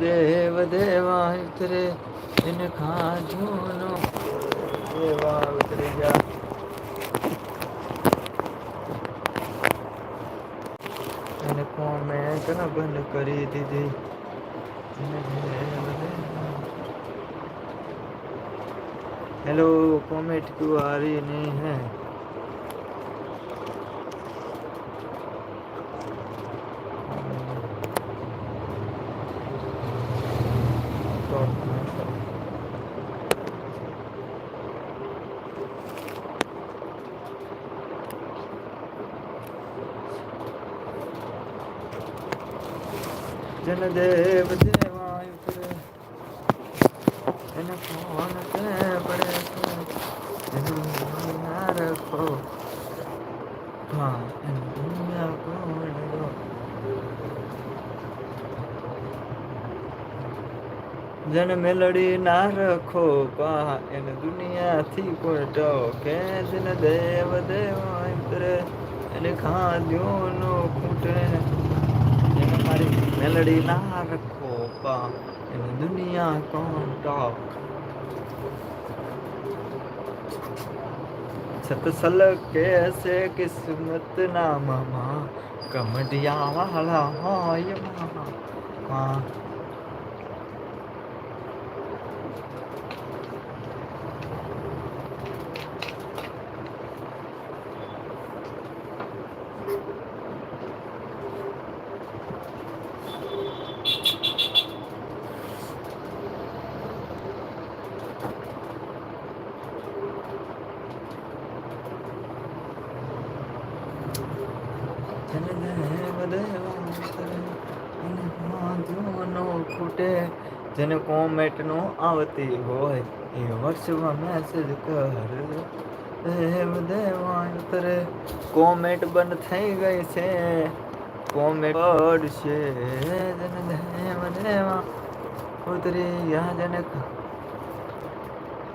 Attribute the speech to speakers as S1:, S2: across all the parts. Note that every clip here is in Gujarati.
S1: દેવ દેવા ઉતરે, એને ખાજુનો દેવા ઉતરે જા. એને કોમેન્ટ ન બંધ કરી દીધી. હેલો કોમેન્ટ ક્યુ આ રહી નહીં હે. દેવ દેવાય એને ભુવન દેવ પડે ના રખો. હા, એને દુનિયા ભુવન જેને મેલડી ના રખો, પા, એને દુનિયાથી કોઈ ટકે જેને દેવ દેવા કરે. એને ખાદ્યો નો ખૂટે. મેલડી ના રખો પા એને દુનિયા કોણ ટોક સતસલ કેસે કિસ્મત ના મામા કમડિયા વાળા હોય મામા ખૂટે જેને નો આવતી હોય એ વર્ષમાં મેસેજ કર દેવાય ઉતરે કોમેન્ટ બંધ થઈ ગઈ છે. કોમેન્ટ પડશે. ઉતરી યા જને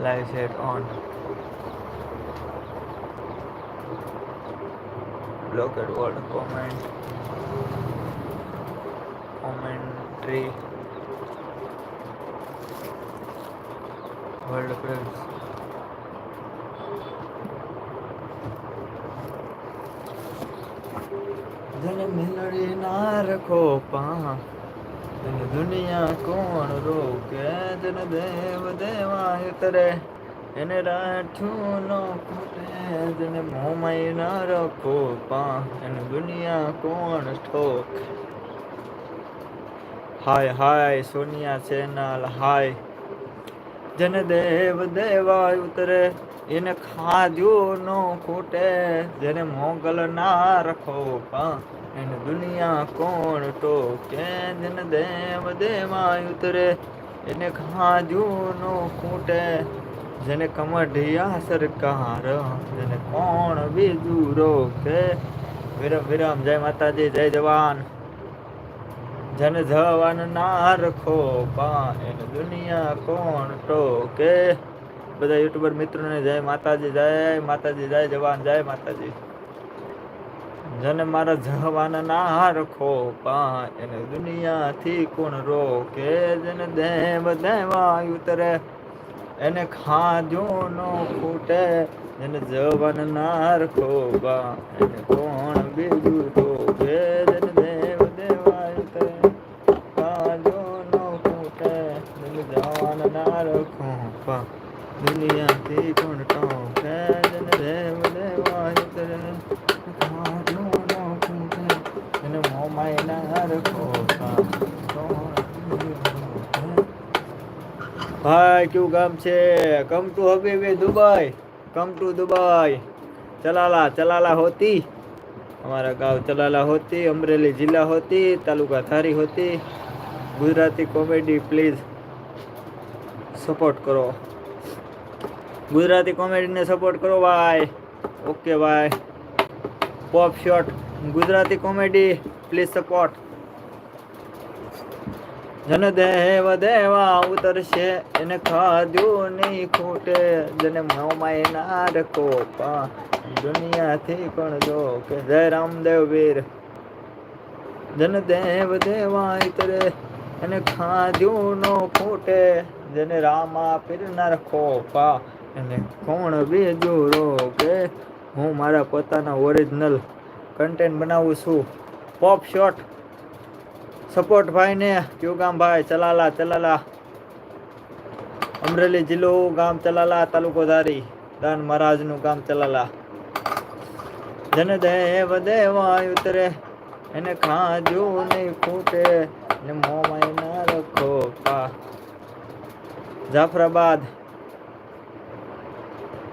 S1: live set on blocked word comment commentary. World friends ધન મેલડી ના રખો પા જને દુનિયા કોણ રોકે, જન દેવ દેવાય તરે, એને રાઠું નો ખૂટે, જેને મોમાય ના રખો પા એને દુનિયા કોણ ઠોક. હાય હાય, સોનિયા ચેનલ, હાય. જન દેવ દેવા ઉતરે, એને ખાધ્યું નો ખૂટે. જેને મોગલ ના રખો એને દુનિયા કોણ ટોકે? જન દેવ દેવા ઉતરે, એને ખાધ્યું નો ખૂટે. જેને કમઢિયા સરકાર, જેને કોણ બીજું રોકે? વિરમ વિરમ, જય માતાજી, જય જવાન. જન જવાન ના રખો પા એને દુનિયા કોણ ટોકે? બધા યુટ્યુબર મિત્રોને જય માતાજી જય માતાજી, જય જવાન, જય માતાજી. જન મારા જવાન ના રખો પા એને દુનિયાથી કોણ રોકે? જેને દેવ દેવાય ઉતરે, એને ખાજો નો ખૂટે. જન જવાન ના રખો એને કોણ બીજું દુનિયાથી ભેદ ભાઈ કયું ગામ છે? Come to હબીબી Dubai come to Dubai Chalala Chalala હોતી. અમારા ગાંવ ચલાલા હોતી, અમરેલી જિલ્લા હોતી, તાલુકા થારી હોતી. ગુજરાતી કોમેડી પ્લીઝ સપોર્ટ કરો. ગુજરાતી કોમેડીને સપોર્ટ કરો, ભાઈ. ઓકે ભાઈ. Pop shot Gujarati comedy please support જન દેવ દેવા ઉતરશે, એને ખાધ્યું નહીં ખૂટે. જેને મોંમાં ના રખો પા. દુનિયાથી પણ જો કે જય રામદેવ વીર. જન દેવ દેવા ઉતરે એને ખાધ્યું નો ખૂટે. જેને રામા પીરનાર ખોપા એને કોણ બીજું રોકે? હું મારા પોતાના ઓરિજિનલ કન્ટેન્ટ બનાવું છું. પોપ શોટ સપોર્ટ ભાઈ ને. કયું ગામ ભાઈ? ચલાલા ચલાલા. અમરેલી જિલ્લો ગામ ચલાલા, તાલુકો ધારી. દાન મહારાજનું ગામ ચલાલા. જન દેવ દેવા ઉતરે. એને ખાજો નહીં ફૂટે ને મોમાય ના રખો પા Jafrabad.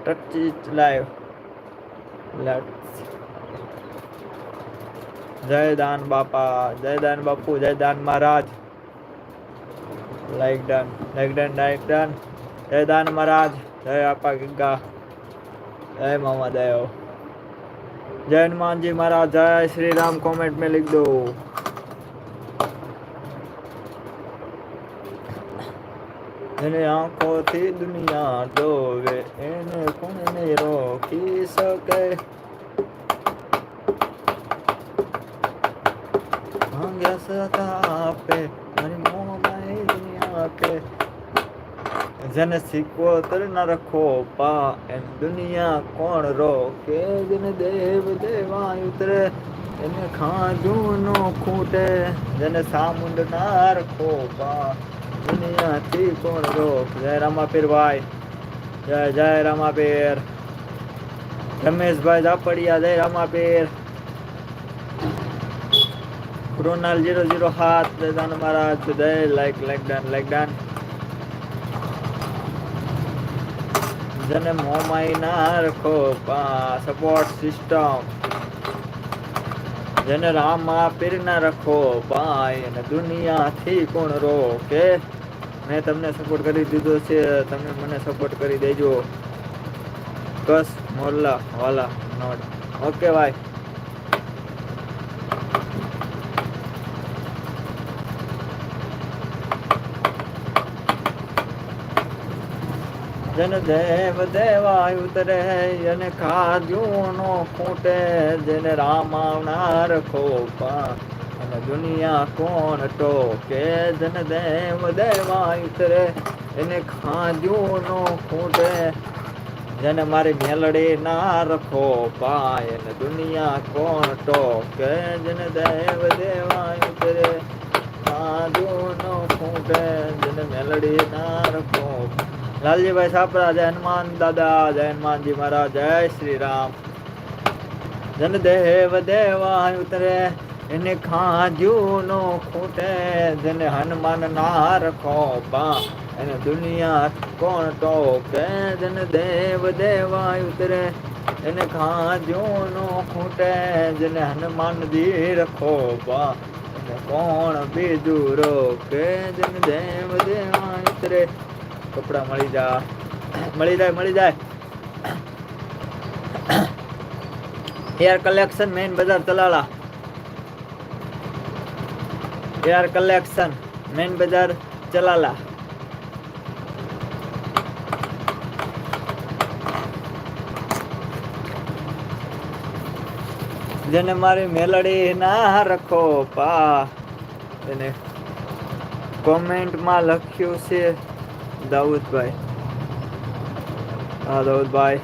S1: touch it live. Let's. જય દાન બાપા જય દાન બાપુ જય Dan Maharaj. Like done like done like done જય દાન મહારાજ, જય આપા ગંગા. જય મામા દયો જય હનુમાનજી મહારાજ, જય શ્રી રામ કોમેન્ટ મેં લીખ દો એને આંખોથી દુનિયા ડોવે એને કોને રોકી શકે? માંગ્યા સતા આપે, મારી મોહમાય દુનિયા કે જેને સિક્કો તર ના રખો પા, એમ દુનિયા કોણ રોકે? જેને દેવ દેવા ઉતરે, એને ખાધું નો ખૂટે. જેને સામુંડ ના રખો પા દુનિયાથી કોણ રોક જય રામાપીર ભાઈ જય જય રામાપીર રમેશભાઈ ઝાપડિયા જય રામાપીર કૃણાલ જીરો જીરો હાથ જય દાન મહારાજ જય like like done like done જેને મોમાઈ ના રખો સપોર્ટ સિસ્ટમ જેને રામા પીર ના રખો ભાઈ અને દુનિયાથી કોણ રોકે? મેં તમને સપોર્ટ કરી દીધો છે, તમે મને સપોર્ટ કરી દેજો. કસ મોરલા વાલા નોટ ઓકે ભાઈ જન દેવ દેવા ઉતરે અને ખાધ્યું નો ખૂટે જેને રામ આવનાર ખોપા. અને દુનિયા કોણ ટોકે જન દેવ દેવા ઉતરે એને ખાધ્યું નો ખૂટે જેને મારી મેલડી ના રખો પાય અને દુનિયા કોણ ટોકે જેને દેવ દેવા ઉતરે ખાધ્યું નો ખૂટે જેને મેલડી ના રખો લાલજીભાઈ સાપરા, જય હનુમાન દાદા, જય હનુમાનજી મહારાજ, જય શ્રી રામ જન દેવ દેવા ઉતરે, એને ખાજ્યું નો ખૂટે, જેને હનુમાન ના રખો બા એને દુનિયા કોણ ટોકે? જન દેવ દેવા ઉતરે, એને ખાજ્યું નો ખૂટે, જેને હનુમાન દી રખો બા કોણ બીજું રોકે? જન દેવ દેવા ઉતરે કપડા મળી જા. મળી જાય મળી જાય. એર કલેક્શન મેઇન બજાર તલાળા એર કલેક્શન મેઇન બજાર ચલાલા જેને મારી મેલડી ના રખો, પા. એને કોમેન્ટમાં લખ્યું છે દાઉદભાઈ હા દાઉદભાઈ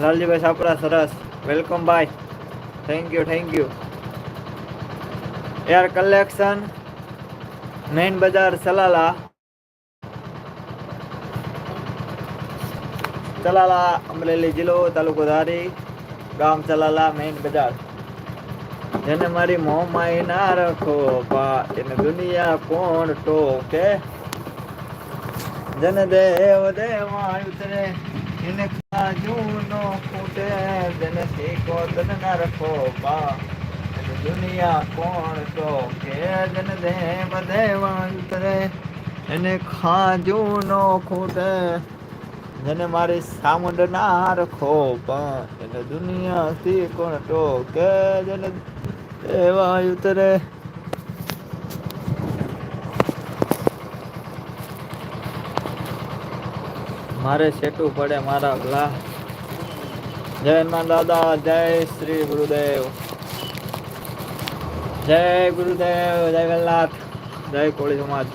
S1: લાલજીભાઈ સાપરા સરસ. વેલકમ ભાઈ. Thank you thank you air collection main બજાર સલાલા ચલાલા અમરેલી જિલ્લો, તાલુકો ધારી, ગામ ચલાલા મેઇન બજાર જેને મારી મોમાઈ ના રખો પા એને દુનિયા કોણ ટોકે? જન દેવ દેવા ઉતરે એને જૂનો ખૂટે જન શીખો તન ના રખો બા. દુનિયા કોણ તો કે જન દેવ દેવા ઉતરે એને ખાજુ નો ખૂટે જેને મારી સામુંડ ના રખો પણ એને દુનિયા થી કોણ તો કે જેને દેવા મારે સેટું પડે મારા ભલા. જય દાદા, જય શ્રી ગુરુદેવ. જય ગુરુદેવ, જય વેલનાથ જય કોળી સમાજ.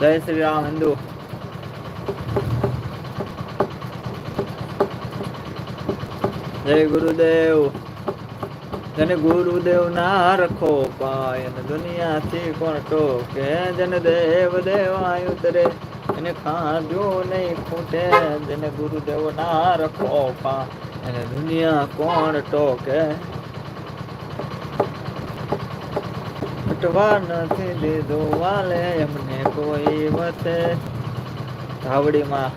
S1: જય શ્રી રામ હિન્દુ. જય ગુરુદેવ. જેને ગુરુદેવ ના રખો પાય દુનિયાથી કોણ ટોકે? જન દેવ દેવાય ઉતરે એને ખાંડ્યો નહીં ખૂટે, જેને ગુરુદેવ ના રખો પા એને દુનિયા કોણ ટોકે? હટવા નથી દીધો વાલે, એમને કોઈ વતે ધાવડીમાં,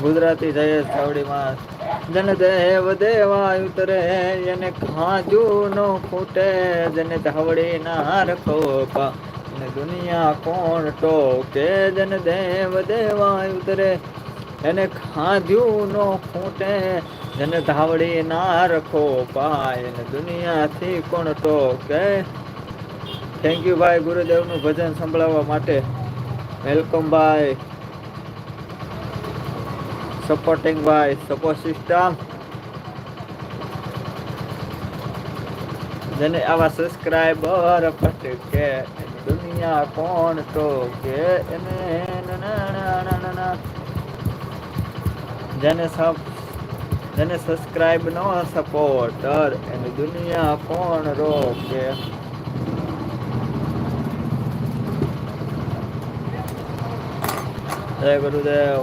S1: ગુજરાતી જય ધાવડીમાં જન દેવ દેવા ઉતરે, એને ખાજુ નો ખૂટે, જને ધાવડી ના રખો પા દુનિયા કોણ ટોકે? જન દેવ દેવા ઉતરે, એને ખાધ્યું નો ખૂટે. જેને ધાવડી ના રખો પાય દુનિયાથી કોણ ટોકે? થેન્ક યુ ભાઈ ગુરુદેવનું ભજન સંભળાવવા માટે. વેલકમ ભાઈ. સપોર્ટિંગ ભાઈ સપોર્ટ સિસ્ટમ જેને આવા સબસ્ક્રાઈબર પટકે. દુનિયા કોણ તો ના જેને જેને સબસ્ક્રાઇબ નો સપોર્ટર એની દુનિયા કોણ રોકે? જય ગુરુદેવ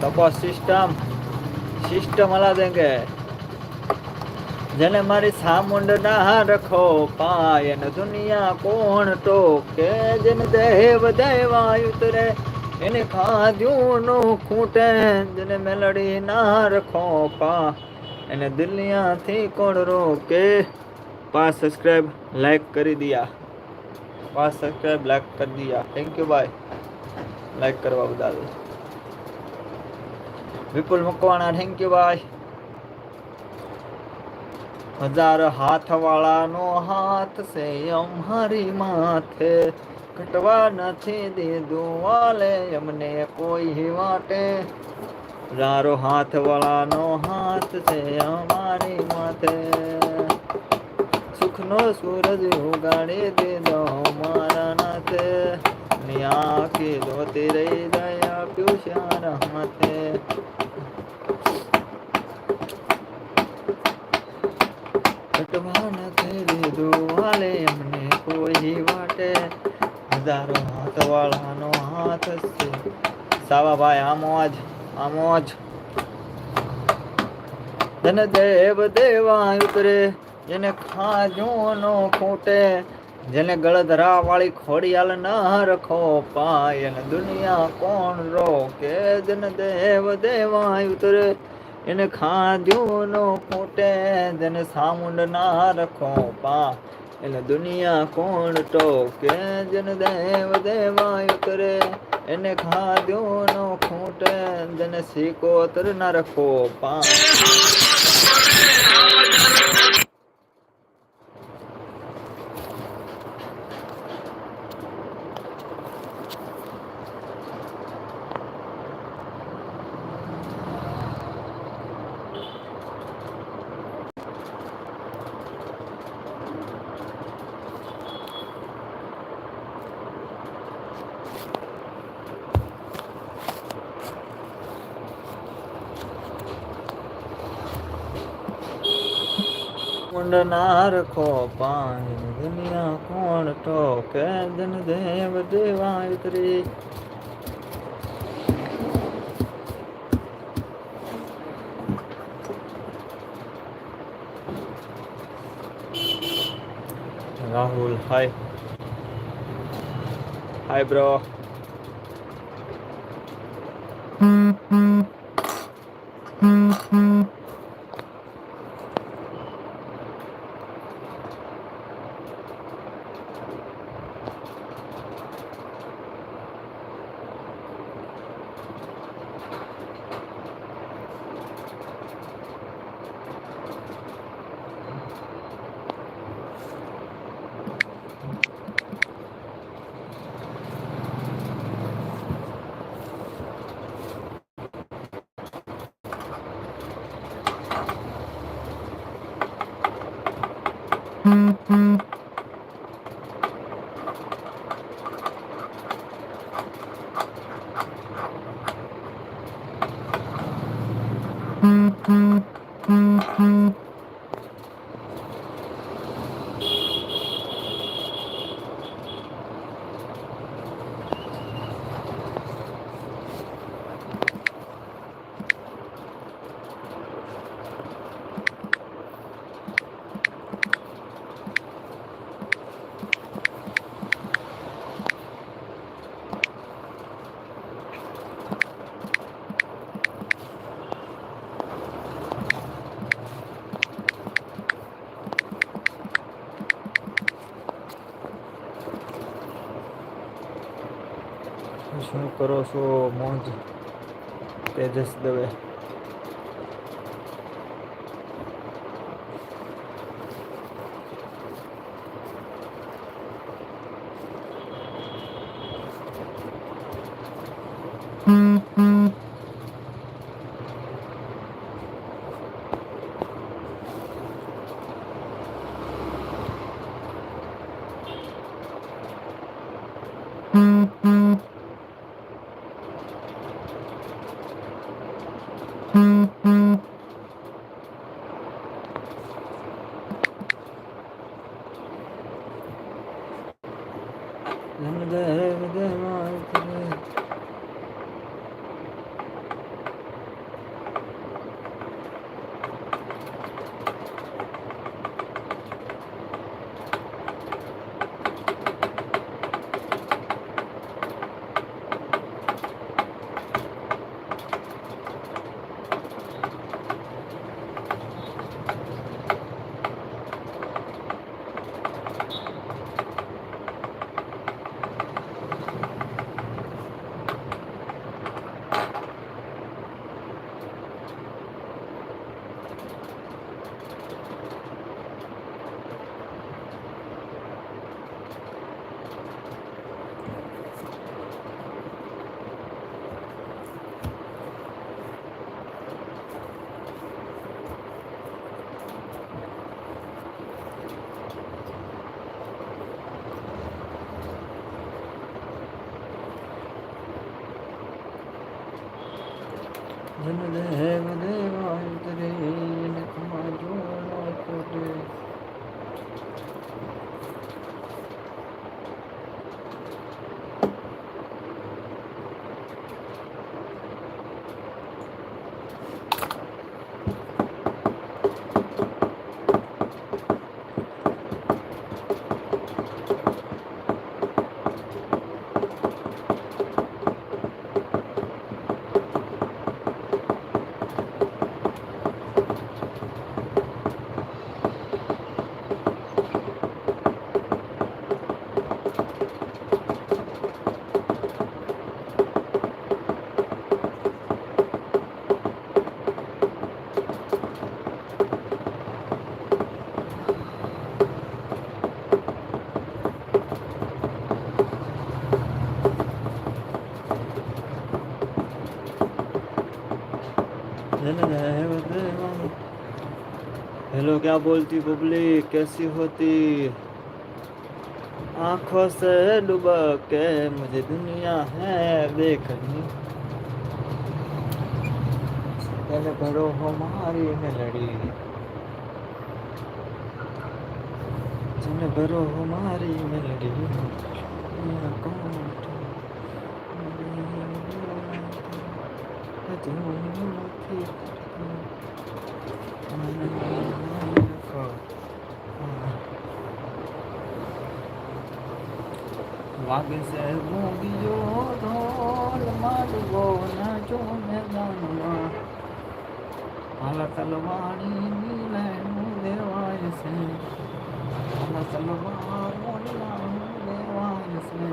S1: તપો સિસ્ટમ સિસ્ટમ હલા દેંગે જેને મારી સામુંડ ના રખો પાય ને દુનિયા કોણ તો? કે જેને દેવ દેવાય ઉતરે, એને ખાધ્યું નો ખૂટે. જેને મેલડી ના રખો, પા, એને દુનિયાથી કોણ રોકે? પા સબસ્ક્રાઇબ લાઈક કરી દિયા. પા સબસ્ક્રાઇબ લાઈક કરી દિયા. થેન્ક યુ ભાઈ લાઈક કરવા બદલ. વિપુલ મકવાણા થેન્ક યુ ભાઈ હજાર હાથ વાળાનો હાથ છે અમારી માથે ઘટવા નથી દીધું વાલે અમને કોઈ વાટે. રારો હાથ વાળાનો હાથ છે અમારી માથે. સુખનો સૂરજ ઉગાડી દીધો મારા નાથે. ન્યા કીધો તે રહી દયા આપ્યું સારા હાથે. ઘટવા નથી લીધું હાલે એમને કોઈ વાટે. હજારો હાથ વાળાનો હાથ છે. સાવાભાઈ, આમો જ આમો જ ધન દેવ દેવા ઉતરે, જેને ખાજો નો ખૂટે, જેને ગળધરા વાળી ખોડિયાલ ના રખો પાય દુનિયા કોણ રોકે? જન દેવ દેવા ઉતરે. એને ખાધ્યું નો ખૂટે જેને સામુંડ ના રખો પા એટલે દુનિયા કોણ ટોકે જન દેવ દેવાય કરે એને ખાધ્યું નો ખૂટે જેને સિકોતર ના રખો પા મુંડ ના રખો પાણી દુનિયા કોણ ટોકે જન દેવ દેવાય ત્રી રાહુલ Mm-hmm. કરો છો મોજ તેજસ દવે જનદેવ जनदेव देवाय हेलो, क्या बोलती पब्लिक कैसी होती? आँखों से डूबा के मुझे दुनिया है देखनी। तन भरो हमारी मेलडी। तन भरो हमारी मेलडी। कौन વાગે છે મોગીઓ ઢોલ માંડવો નાચો મેદાનમાં હાલા તલવાણી નીલાનું દેવાય છે હાલા તલવાર મોલાનું દેવાય છે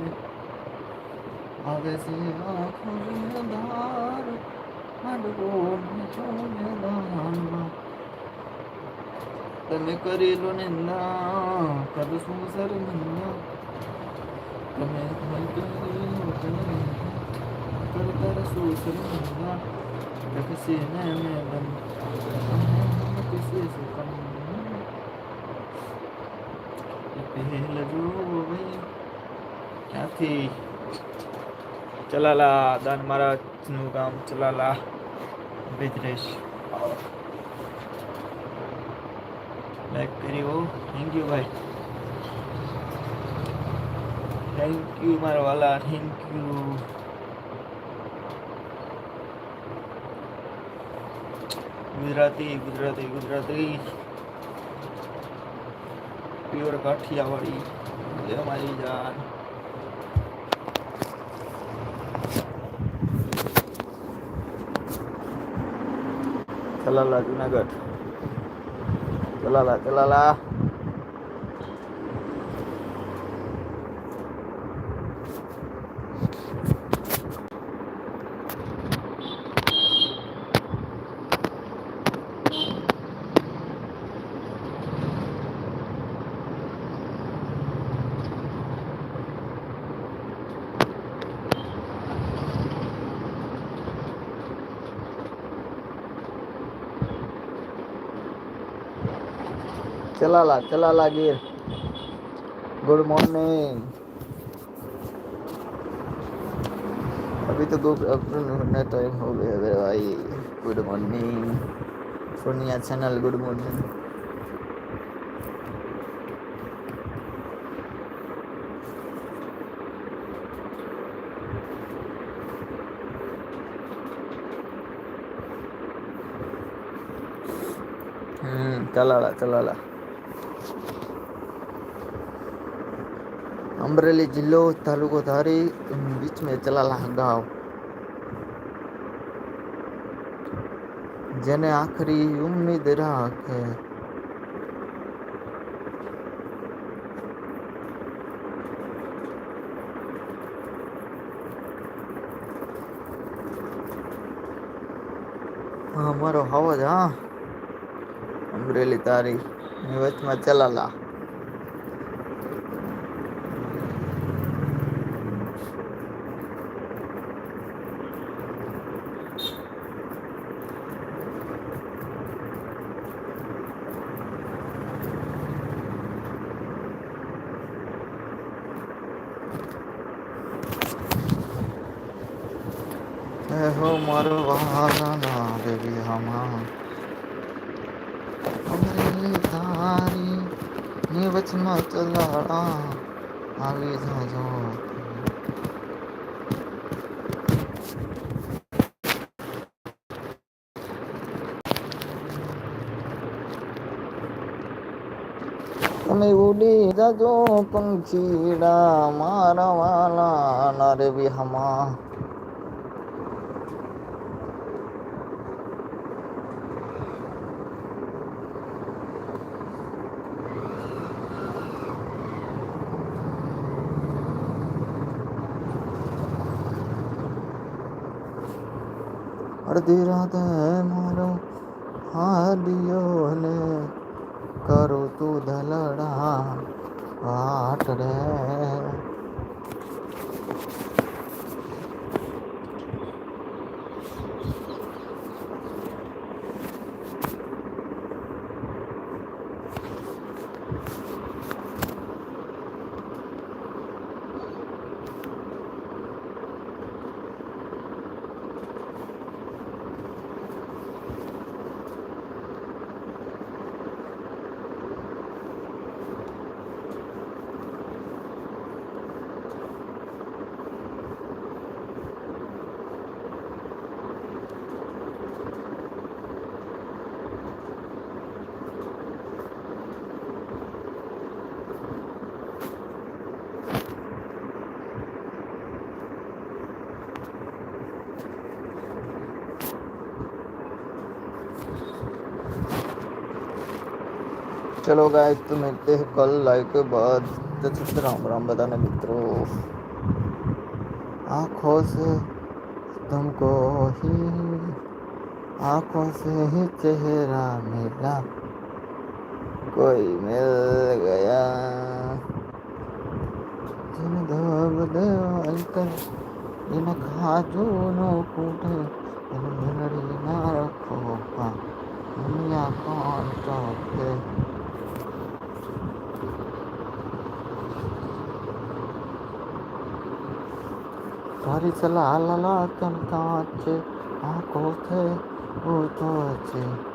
S1: આવે છે આખો ધાર માંડવો નાચો મેદાનમાં તમે કરેલો ને ના કરશું શરમના તમે કરેલો કરતા રસું શરમના રખસી ને મેં કિસી સુકમ પહેલ ભાઈ ક્યાંથી ચલાલા દાન મહારાજનું ગામ ચલાલા બિજનેસ લાઈક કર્યું થેન્ક યુ ભાઈ થેન્ક યુ મારા વાલા thank you Gujarati Gujarati Gujarati pure Kathiyawadi જય મારી જાન ચલાલા જુનાગઢ. ચલાલા ચલાલા चलाला चलाला गिर गुड मॉर्निंग अभी तो गुड आफ्टरनून टाइम हो गया मेरे भाई good morning Sonia channel good morning hmm चलाला चलाला Amreli जिलो तालुको धारी बीच में चलाला गांव જેને આખરી ઉમ્મીદ રાખે હા મારો અવાજ હા અમરેલી તારી ની વચમાં ચલાલા ની વચમાં ચલાળા આવી જાજો તમે ઉડી જાજો પંખીડા મારા વાલા નરે વિહમા અડધી રાતે મારો હાડિયો ને કરું તું ધલડા. વાટ રે. चलो गाइस तो मिलते हैं कल लाइव के बाद। तक राम राम बताने मित्रों। आँखों से तुमको ही, आँखों से ही चेहरा मिला। कोई मिल गया। जिन देवाल कर इन खाजों नो कूटे मेलड़ी ना रखो पा दुनिया कौन टोके? ઘરી ચલા તન કાચે આંખો છે ઉતો છે